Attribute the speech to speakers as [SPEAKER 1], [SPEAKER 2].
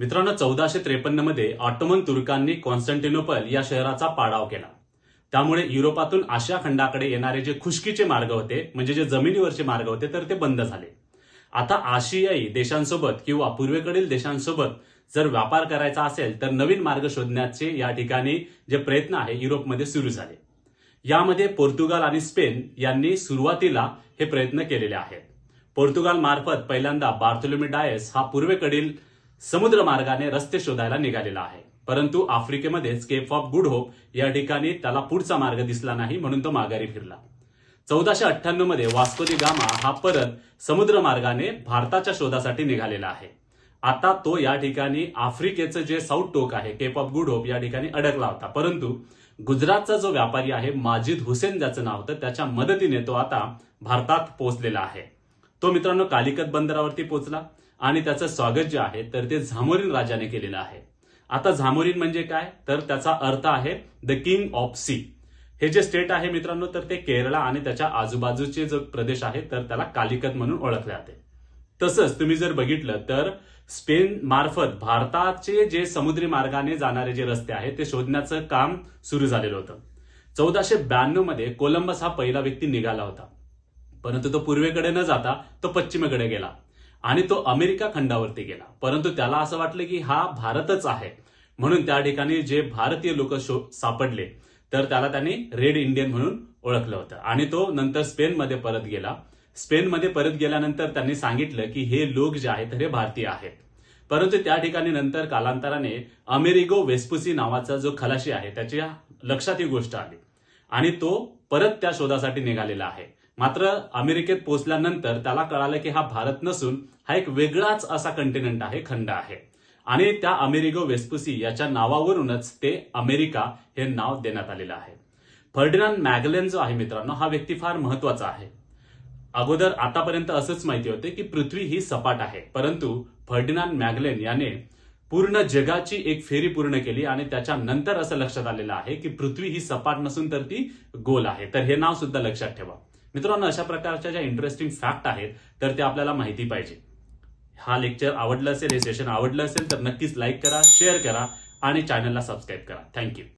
[SPEAKER 1] मित्रांनो चौदाशे त्रेपन्नमध्ये ऑटोमन तुर्कांनी कॉन्स्टंटिनोपल या शहराचा पाडाव केला. त्यामुळे युरोपातून आशिया खंडाकडे येणारे जे खुशकीचे मार्ग होते म्हणजे जे जमिनीवरचे मार्ग होते तर ते बंद झाले. आता आशियाई देशांसोबत किंवा पूर्वेकडील देशांसोबत जर व्यापार करायचा असेल तर नवीन मार्ग शोधण्याचे या ठिकाणी जे प्रयत्न आहे युरोपमध्ये सुरू झाले. यामध्ये पोर्तुगाल आणि स्पेन यांनी सुरुवातीला हे प्रयत्न केलेले आहेत. पोर्तुगाल मार्फत पहिल्यांदा बार्थोलोमी डायस हा पूर्वेकडील समुद्र मार्गाने रस्ते शोधायला निघालेला आहे. परंतु आफ्रिकेमध्येच केप ऑफ गुड होप या ठिकाणी त्याला पुढचा मार्ग दिसला नाही म्हणून तो माघारी फिरला. चौदाशे अठ्ठ्याण्णवमध्ये वास्को गामा हा परत समुद्र मार्गाने भारताच्या शोधासाठी निघालेला आहे. आता तो या ठिकाणी आफ्रिकेचं जे साऊथ टोक आहे केप ऑफ गुड होप या ठिकाणी अडकला होता. परंतु गुजरातचा जो व्यापारी आहे माजिद हुसेन ज्याचं नाव होतं त्याच्या मदतीने तो आता भारतात पोहोचलेला आहे. तो मित्रांनो कालिकत बंदरावरती पोहोचला. आणि त्याचं स्वागत जे आहे तर ते झामोरीन राजाने केलेलं आहे. आता झामोरीन म्हणजे काय? तर त्याचा अर्थ आहे द किंग ऑफ सी हे जे स्टेट आहे मित्रांनो तर ते केरळा आणि त्याच्या आजूबाजूचे जो प्रदेश आहे तर त्याला कालिकत म्हणून ओळखले जाते. तसंच तुम्ही जर बघितलं तर स्पेन मार्फत भारताचे जे समुद्री मार्गाने जाणारे जे रस्ते आहेत ते शोधण्याचं काम सुरू झालेलं होतं. चौदाशे ब्याण्णवमध्ये कोलंबस हा पहिला व्यक्ती निघाला होता. परंतु तो पूर्वेकडे न जाता तो पश्चिमेकडे गेला. आणि तो अमेरिका खंडावरती गेला. परंतु त्याला असं वाटलं की हा भारतच आहे. म्हणून त्या ठिकाणी जे भारतीय लोक सापडले तर त्याला त्यांनी रेड इंडियन म्हणून ओळखलं होतं. आणि तो नंतर स्पेनमध्ये परत गेला. स्पेनमध्ये परत गेल्यानंतर त्यांनी सांगितलं की हे लोक जे आहेत हे भारतीय आहेत. परंतु त्या ठिकाणी नंतर कालांतराने अमेरिगो वेस्पुसी नावाचा जो खलाशी आहे त्याच्या लक्षात ही गोष्ट आली. आणि तो परत त्या शोधासाठी निघालेला आहे. मात्र अमेरिकेत पोहोचल्यानंतर त्याला कळालं की हा भारत नसून हा एक वेगळाच असा कंटिनेंट आहे खंड आहे. आणि त्या अमेरिगो वेस्पुसी याच्या नावावरूनच ते अमेरिका हे नाव देण्यात आलेलं आहे. फर्डिनांड मॅगलेन जो आहे मित्रांनो हा व्यक्ती फार महत्त्वाचा आहे. अगोदर आतापर्यंत असंच माहिती होते की पृथ्वी ही सपाट आहे परंतु फर्डिनांड मॅगलेन याने पूर्ण जगाची एक फेरी पूर्ण केली आणि त्याच्यानंतर असं लक्षात आलेलं आहे की पृथ्वी ही सपाट नसून तर ती गोल आहे. तर हे नाव सुद्धा लक्षात ठेवा. मित्रांनो अशा प्रकारच्या ज्या इंटरेस्टिंग फॅक्ट आहेत तर ते आपल्याला माहिती पाहिजे. हा लेक्चर आवडलं असेल हे सेशन आवडलं असेल तर नक्कीच लाईक करा शेअर करा आणि चॅनलला सबस्क्राईब करा. थँक्यू